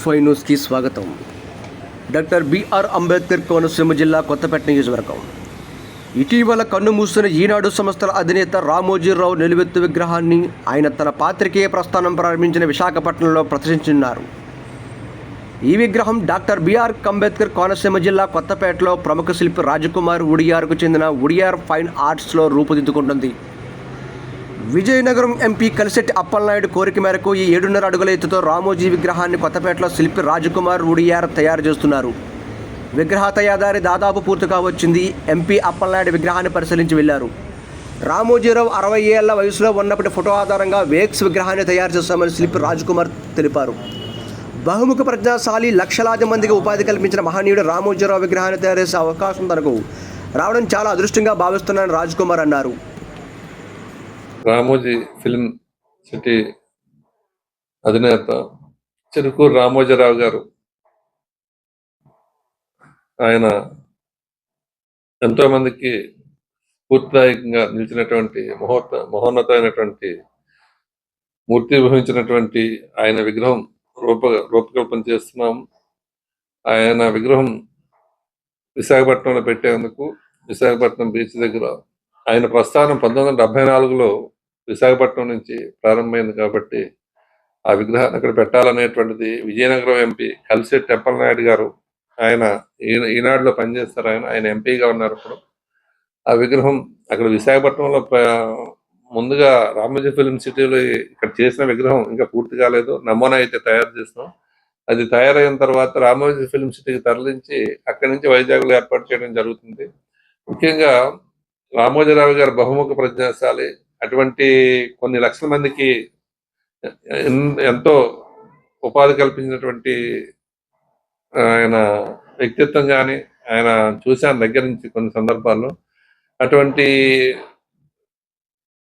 Five న్యూస్కి స్వాగతం. Doctor BR Ambedkar Konaseema జిల్లా కొత్తపేట నియోజకవర్గం. ఇటీవల కన్ను మూసిన ఈనాడు సంస్థల అధినేత రామోజీరావు నిలువెత్తు విగ్రహాన్ని ఆయన తన పాత్రికేయ ప్రస్థానం ప్రారంభించిన విశాఖపట్నంలో ప్రదర్శించున్నారు ఈ విగ్రహం డాక్టర్ బిఆర్ అంబేద్కర్ కోనసీమ జిల్లా కొత్తపేటలో ప్రముఖ శిల్పి రాజకుమార్ ఉడియార్కు చెందిన ఉడియార్ ఫైన్ ఆర్ట్స్లో రూపుదిద్దుకుంటుంది. విజయనగరం ఎంపీ కలిసెట్టి అప్పలనాయుడు కోరిక మేరకు ఈ ఏడున్నర అడుగుల ఎత్తుతో రామోజీ విగ్రహాన్ని కొత్తపేటలో శిల్పి రాజకుమార్ ఉడియార్ తయారు చేస్తున్నారు. విగ్రహ తయారీ దాదాపు పూర్తిగా వచ్చింది. ఎంపీ అప్పలనాయుడు విగ్రహాన్ని పరిశీలించి వెళ్ళారు. రామోజీరావు అరవై ఏళ్ళ వయసులో ఉన్నప్పటి ఫోటో ఆధారంగా వేక్స్ విగ్రహాన్ని తయారు చేస్తామని శిల్పి రాజ్కుమార్ తెలిపారు. బహుముఖ ప్రజ్ఞాశాలి లక్షలాది మందికి ఉపాధి కల్పించిన మహనీయుడు రామోజీరావు విగ్రహాన్ని తయారు చేసే అవకాశం తనకు రావడం చాలా అదృష్టంగా భావిస్తున్నానని రాజ్కుమార్ అన్నారు. రామోజీ ఫిల్మ్ సిటీ అధినేత చిరుకూరు రామోజీరావు గారు. ఆయన ఎంతో మందికి స్ఫూర్తిదాయకంగా నిలిచినటువంటి మహోత్త మహోన్నతమైనటువంటి మూర్తి విభవించినటువంటి ఆయన విగ్రహం రూప రూపకల్పన చేస్తున్నాం. ఆయన విగ్రహం విశాఖపట్నంలో పెట్టేందుకు విశాఖపట్నం బీచ్ దగ్గర ఆయన ప్రస్థానం పంతొమ్మిది వందల డెబ్బై నాలుగులో విశాఖపట్నం నుంచి ప్రారంభమైంది కాబట్టి ఆ విగ్రహాన్ని అక్కడ పెట్టాలనేటువంటిది విజయనగరం ఎంపీ కలిసెట్టి నాయుడు గారు ఆయన ఈ- ఈనాడులో పనిచేస్తారు ఆయన ఆయన ఎంపీగా ఉన్నారు ఇప్పుడు. ఆ విగ్రహం అక్కడ విశాఖపట్నంలో ముందుగా రామోజీ ఫిల్మ్ సిటీలో ఇక్కడ చేసిన విగ్రహం ఇంకా పూర్తి కాలేదు. నమూనా అయితే తయారు చేసినాం అది తయారైన తర్వాత రామోజీ ఫిల్మ్ సిటీకి తరలించి అక్కడి నుంచి వైజాగ్లో ఏర్పాటు చేయడం జరుగుతుంది. ముఖ్యంగా రామోజీరావు గారు బహుముఖ ప్రజ్ఞాశాలి. అటువంటి కొన్ని లక్షల మందికి ఎంతో ఉపాధి కల్పించినటువంటి ఆయన వ్యక్తిత్వం కానీ ఆయన చూశాను దగ్గర నుంచి కొన్ని సందర్భాల్లో. అటువంటి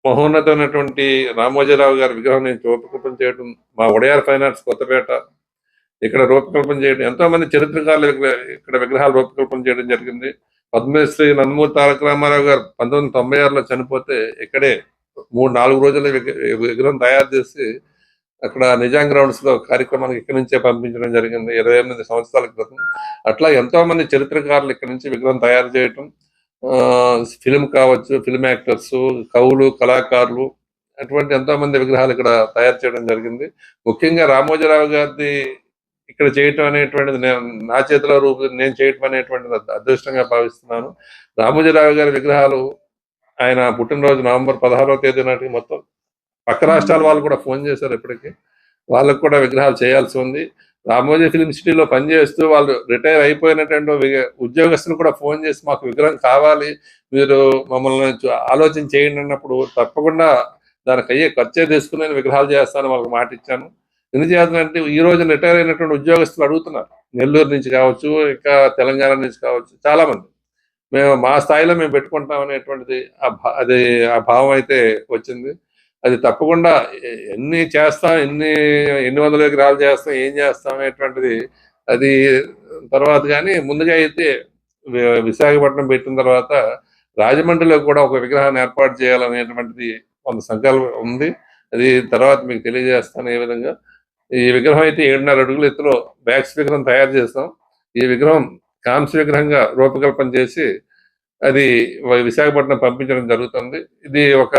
మహోన్నతమైనటువంటి రామోజీరావు గారి విగ్రహం నేను రూపకల్పన చేయడం మా ఒడయార్ ఫైనాన్స్ కొత్తపేట ఇక్కడ రూపకల్పన చేయడం ఎంతో మంది చరిత్రకారులు ఇక్కడ- ఇక్కడ విగ్రహాలు రూపకల్పన చేయడం జరిగింది. పద్మశ్రీ నందమూరి తారక రామారావు గారు పంతొమ్మిది వందల తొంభై ఆరులో చనిపోతే ఇక్కడే మూడు నాలుగు రోజుల విగ్రహం తయారు చేసి అక్కడ నిజాం గ్రౌండ్స్లో కార్యక్రమానికి ఇక్కడి నుంచే పంపించడం జరిగింది. ఇరవై ఎనిమిది సంవత్సరాల క్రితం. అట్లా ఎంతో మంది చరిత్రకారులు ఇక్కడి నుంచి విగ్రహం తయారు చేయటం ఫిల్మ్ కావచ్చు ఫిల్మ్ యాక్టర్స్ కవులు కళాకారులు అటువంటి ఎంతో మంది విగ్రహాలు ఇక్కడ తయారు చేయడం జరిగింది. ముఖ్యంగా రామోజీరావు గారిది ఇక్కడ చేయటం అనేటువంటిది నేను నా చేతిలో రూపు నేను చేయటం అనేటువంటిది అదృష్టంగా భావిస్తున్నాను. రామోజీరావు గారి విగ్రహాలు ఆయన పుట్టినరోజు నవంబర్ పదహారవ తేదీ నాటికి మొత్తం పక్క రాష్ట్రాల వాళ్ళు కూడా ఫోన్ చేశారు ఇప్పటికి. వాళ్ళకు కూడా విగ్రహాలు చేయాల్సి ఉంది. రామోజీ ఫిలిం సిటీలో పనిచేస్తూ వాళ్ళు రిటైర్ అయిపోయినటువంటి ఉద్యోగస్తులు కూడా ఫోన్ చేసి మాకు విగ్రహం కావాలి మీరు మమ్మల్ని ఆలోచన చేయండి అన్నప్పుడు తప్పకుండా దానికి అయ్యే ఖర్చే తీసుకుని నేను విగ్రహాలు చేస్తాను వాళ్ళకి మాట ఇచ్చాను. ఎందుచేతంటే ఈ రోజు రిటైర్ అయినటువంటి ఉద్యోగస్తులు అడుగుతున్నారు. నెల్లూరు నుంచి కావచ్చు ఇంకా తెలంగాణ నుంచి కావచ్చు చాలా మంది మేము మా స్థాయిలో మేము పెట్టుకుంటాం అనేటువంటిది ఆ భా- అది ఆ భావం అయితే వచ్చింది. అది తప్పకుండా ఎన్ని చేస్తాం ఎన్ని ఎన్ని వందల విగ్రహాలు చేస్తాం ఏం చేస్తాం అనేటువంటిది అది తర్వాత కానీ ముందుగా అయితే విశాఖపట్నం పెట్టిన తర్వాత రాజమండ్రిలో కూడా ఒక విగ్రహాన్ని ఏర్పాటు చేయాలనేటువంటిది కొంత సంకల్పం ఉంది. అది తర్వాత మీకు తెలియజేస్తాను ఏ విధంగా. ఈ విగ్రహం అయితే ఏడున్నర అడుగుల ఎత్తులో బ్యాక్స్ విగ్రహం తయారు చేస్తాం. ఈ విగ్రహం కాంస్య విగ్రహంగా రూపకల్పన చేసి అది విశాఖపట్నం పంపించడం జరుగుతుంది. ఇది ఒక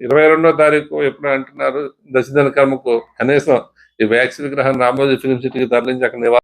ఇరవై రెండో తారీఖు ఎప్పుడు అంటున్నారు దశదిన కర్మకు కనీసం ఈ వ్యాక్సిన్ విగ్రహం రామోజీ ఫిలిం సిటీకి తరలించి అక్కడ నివా